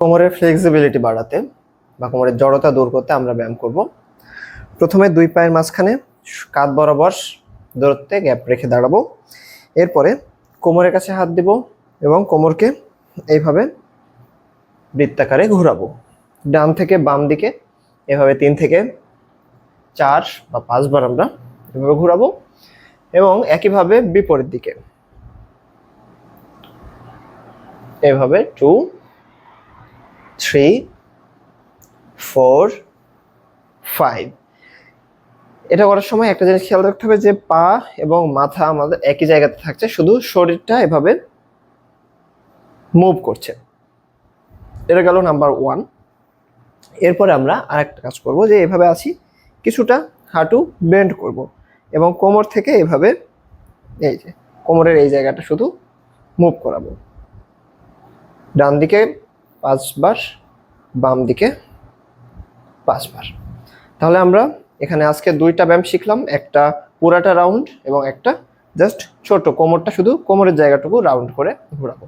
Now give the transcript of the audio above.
কোমরের ফ্লেক্সিবিলিটি বাড়াতে বা কোমরের জড়তা দূর করতে আমরা ব্যায়াম করব। প্রথমে দুই পায়ের মাঝখানে কাঁধ বরাবর দূরত্বে গ্যাপ রেখে দাঁড়াবো। এরপরে কোমরের কাছে হাত দিব এবং কোমরকে এইভাবে বৃত্তাকারে ঘোরাবো। ডান থেকে বাম দিকে এভাবে তিন থেকে চার বা পাঁচবার আমরা এভাবে ঘোরাবো এবং একইভাবে বিপরীত দিকে এভাবে টু থ্রি ফোর ফাইভ এটা করার সময় একটা জিনিস খেয়াল রাখতে হবে যে পা এবং মাথা আমাদের একই জায়গাতে থাকছে, শুধু শরীরটা এভাবে মুভ করছে। এটা গেল নাম্বার ওয়ান এরপরে আমরা আরেকটা কাজ করব যে এভাবে আছি, কিছুটা হাঁটু বেন্ড করব এবং কোমর থেকে এভাবে এই যে, কোমরের এই জায়গাটা শুধু মুভ করাবো। ডান দিকে পাঁচবার বাম দিকে পাঁচবার। তাহলে আমরা এখানে আজকে দুইটা ব্যায়াম শিখলাম, একটা পুরাটা রাউন্ড এবং একটা জাস্ট ছোট কোমরটা, শুধু কোমরের জায়গাটুকু রাউন্ড করে ঘোরাবো।